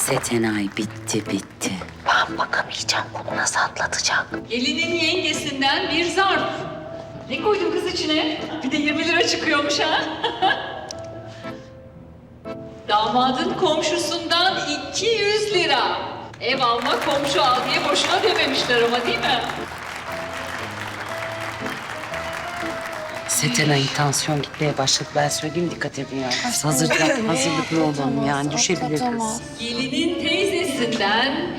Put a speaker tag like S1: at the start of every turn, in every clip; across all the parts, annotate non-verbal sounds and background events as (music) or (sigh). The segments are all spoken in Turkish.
S1: Setenay bitti bitti.
S2: Ben bakamayacağım. Bunu nasıl atlatacak?
S3: Gelinin yengesinden bir zarf. Ne koydun kız içine? Bir de 20 lira çıkıyormuş ha. (laughs) Damadın komşusundan 200 lira. Ev alma komşu al diye boşuna dememişler ama değil mi?
S1: Setenay'ın tansiyon gitmeye başladı. Ben söyleyeyim dikkat edin ya. Hazırlıklı, hazırlıklı olun yani düşebilir kız.
S3: Gelinin teyzesinden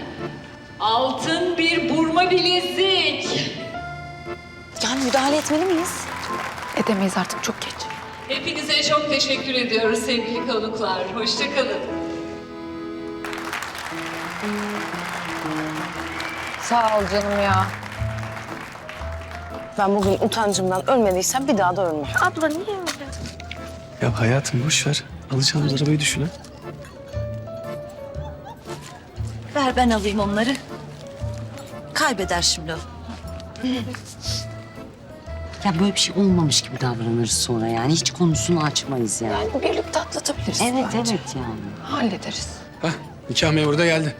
S3: altın bir burma bilezik.
S2: Yani müdahale etmeli miyiz?
S4: Edemeyiz artık çok geç.
S3: Hepinize çok teşekkür ediyoruz sevgili konuklar. Hoşçakalın.
S4: Sağ ol canım ya.
S2: Ben bugün utancımdan ölmediysem bir daha da ölmem. Abla niye öyle?
S5: Ya hayatım boş ver. Alacağımız arabayı düşün ha.
S2: Ver ben alayım onları. Kaybeder şimdi o.
S1: Ya böyle bir şey olmamış gibi davranırız sonra yani. Hiç konusunu açmayız yani.
S4: Birlikte atlatabiliriz
S1: Evet
S4: bence.
S1: evet yani.
S4: Hallederiz.
S5: Hah nikah memuru da geldi.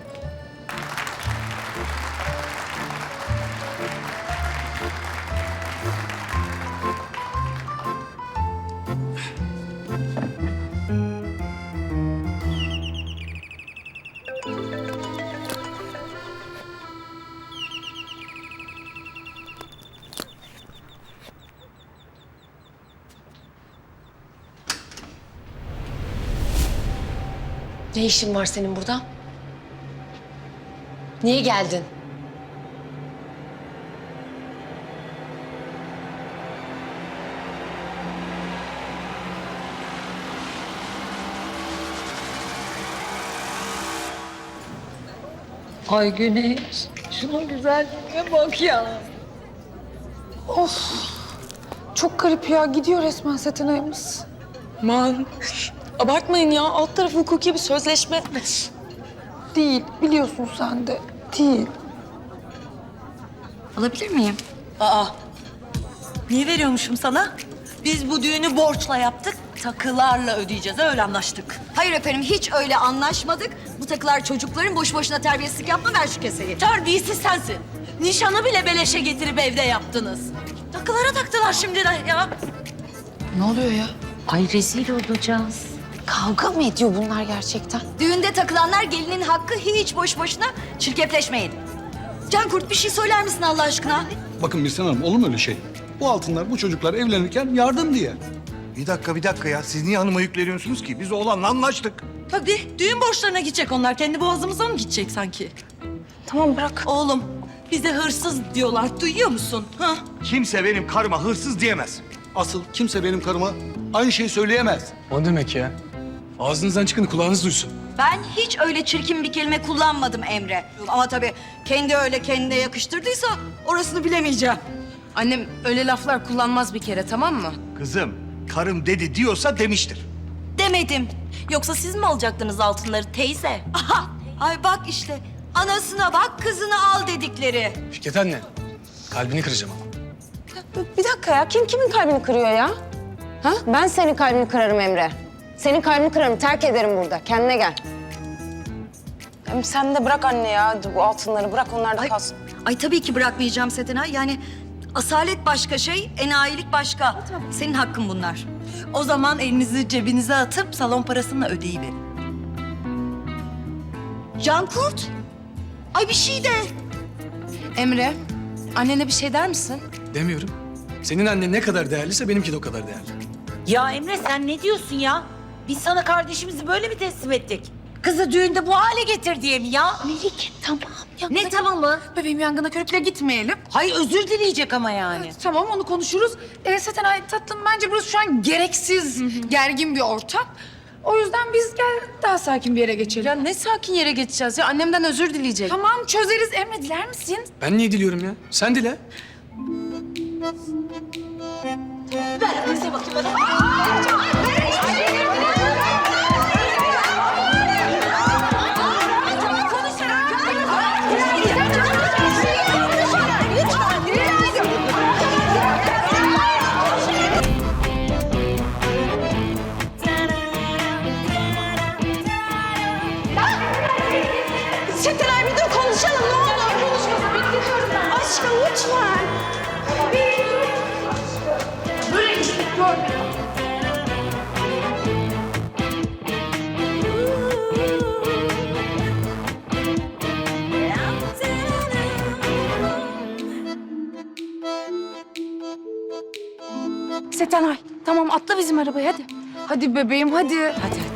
S2: Ne işin var senin burada? Niye geldin?
S3: Ay Güneş, şunun güzelliğine bak ya.
S4: Çok garip ya. Gidiyor resmen Setenay'ımız.
S2: Aman abartmayın ya. Alt tarafı hukuki bir sözleşme.
S4: Değil. Biliyorsun sen de. Değil.
S2: Alabilir miyim? Aa. Niye veriyormuşum sana? Biz bu düğünü borçla yaptık. Takılarla ödeyeceğiz. Öyle anlaştık.
S6: Hayır efendim hiç öyle anlaşmadık. Bu takılar çocukların boş boşuna terbiyesizlik yapma ver şu keseyi.
S2: Terbiyesiz sensin. Nişanı bile beleşe getirip evde yaptınız. Takılara taktılar şimdi de ya.
S4: Ne oluyor ya?
S1: Ay rezil olacağız.
S4: Kavga mı ediyor bunlar gerçekten?
S6: Düğünde takılanlar gelinin hakkı hiç boş boşuna çirkefleşmeyin. Can Kurt bir şey söyler misin Allah aşkına?
S7: Bakın Birsen Hanım olur mu öyle şey? Bu altınlar bu çocuklar evlenirken yardım diye.
S8: Bir dakika bir dakika ya. Siz niye hanıma yükleniyorsunuz ki? Biz oğlanla anlaştık.
S2: Tabii düğün borçlarına gidecek onlar. Kendi boğazımıza mı gidecek sanki?
S4: Tamam bırak.
S2: Oğlum bize hırsız diyorlar. Duyuyor musun? Ha?
S8: Kimse benim karıma hırsız diyemez.
S7: Asıl kimse benim karıma aynı şeyi söyleyemez.
S5: O ne demek ya? Ağzınızdan çıkın kulağınız duysun.
S6: Ben hiç öyle çirkin bir kelime kullanmadım Emre. Ama tabii kendi öyle kendine yakıştırdıysa orasını bilemeyeceğim.
S9: Annem öyle laflar kullanmaz bir kere tamam mı?
S8: Kızım, karım dedi diyorsa demiştir.
S6: Demedim.
S2: Yoksa siz mi alacaktınız altınları teyze?
S6: Aha, ay bak işte anasına bak kızını al dedikleri.
S5: Fikret anne. Kalbini kıracağım ama.
S10: Bir dakika ya. Kim kimin kalbini kırıyor ya? Ha? Ben senin kalbini kırarım Emre. Senin kalbini kırarım. Terk ederim burada. Kendine gel. Hem sen de bırak anne ya. Bu altınları bırak onlar da
S6: Ay,
S10: kalsın.
S6: ay tabii ki bırakmayacağım Setenay. Yani asalet başka şey, enayilik başka. Senin hakkın bunlar.
S2: O zaman elinizi cebinize atıp salon parasını ödeyiverin.
S6: Can Kurt. Ay bir şey de.
S9: Emre, annene bir şey der misin?
S5: Demiyorum. Senin annen ne kadar değerliyse benimki de o kadar değerli.
S11: Ya Emre sen ne diyorsun ya? Biz sana kardeşimizi böyle mi teslim ettik? Kızı düğünde bu hale getir diye mi ya?
S9: Melike tamam.
S11: Ne tamamı?
S4: Bebeğim yangına körükle gitmeyelim.
S11: Hay özür dileyecek ama yani.
S4: Tamam onu konuşuruz. Ee, zaten ay tatlım bence burası şu an gereksiz, gergin bir ortam. O yüzden biz gel daha sakin bir yere geçelim.
S9: Ya ne sakin yere geçeceğiz ya? Annemden özür dileyecek.
S4: Tamam çözeriz Emre diler misin?
S5: Ben niye diliyorum ya? Sen dile. Ver, ver, bakayım bana.
S4: Setenay bir dur konuşalım ne olur. Aşkım lütfen.
S12: Setenay tamam atla bizim arabaya hadi. Hadi bebeğim hadi.
S9: Hadi hadi.